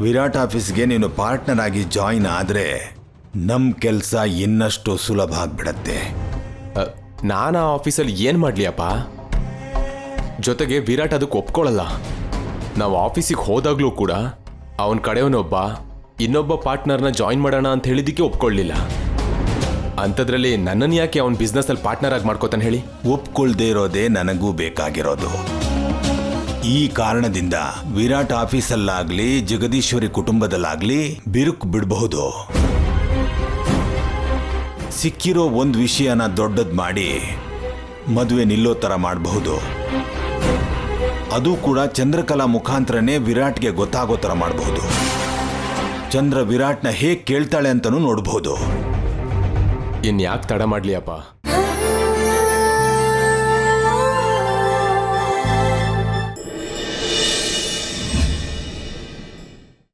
ವಿರಾಟ್ ಆಫೀಸ್ಗೆ ನೀನು ಪಾರ್ಟ್ನರ್ ಆಗಿ ಜಾಯಿನ್ ಆದರೆ ನಮ್ಮ ಕೆಲಸ ಇನ್ನಷ್ಟು ಸುಲಭ ಆಗ್ಬಿಡತ್ತೆ. ನಾನು ಆ ಆಫೀಸಲ್ಲಿ ಏನು ಮಾಡಲಿ ಅಪ್ಪ ಜೊತೆಗೆ ವಿರಾಟ್ ಅದಕ್ಕೆ ಒಪ್ಕೊಳ್ಳಲ್ಲ ನಾವು ಆಫೀಸಿಗೆ ಹೋದಾಗಲೂ ಕೂಡ ಅವನ ಕಡೆಯವನೊಬ್ಬ ಇನ್ನೊಬ್ಬ ಪಾರ್ಟ್ನರ್ನ ಜಾಯಿನ್ ಮಾಡೋಣ ಅಂತ ಹೇಳಿದ್ದಕ್ಕೆ ಒಪ್ಕೊಳ್ಳಿಲ್ಲ ಅಂಥದ್ರಲ್ಲಿ ನನ್ನನ್ನು ಯಾಕೆ ಅವನ ಬಿಸ್ನೆಸ್ಸಲ್ಲಿ ಪಾರ್ಟ್ನರ್ ಆಗಿ ಮಾಡ್ಕೋತಾನೆ ಹೇಳಿ? ಒಪ್ಕೊಳ್ದೇ ಇರೋದೇ ನನಗೂ ಬೇಕಾಗಿರೋದು. ಈ ಕಾರಣದಿಂದ ವಿರಾಟ್ ಆಫೀಸಲ್ಲಾಗ್ಲಿ, ಜಗದೀಶ್ವರಿ ಕುಟುಂಬದಲ್ಲಾಗ್ಲಿ ಬಿರುಕು ಬಿಡಬಹುದು. ಸಿಕ್ಕಿರೋ ಒಂದು ವಿಷಯನ ದೊಡ್ಡದ್ ಮಾಡಿ ಮದುವೆ ನಿಲ್ಲೋ ಥರ ಮಾಡಬಹುದು. ಅದು ಕೂಡ ಚಂದ್ರಕಲಾ ಮುಖಾಂತರನೇ ವಿರಾಟ್ಗೆ ಗೊತ್ತಾಗೋ ಥರ ಮಾಡಬಹುದು. ಚಂದ್ರ ವಿರಾಟ್ನ ಹೇಗೆ ಕೇಳ್ತಾಳೆ ನೋಡಬಹುದು. ಇನ್ಯಾಕೆ ತಡ ಮಾಡಲಿ ಅಪ್ಪ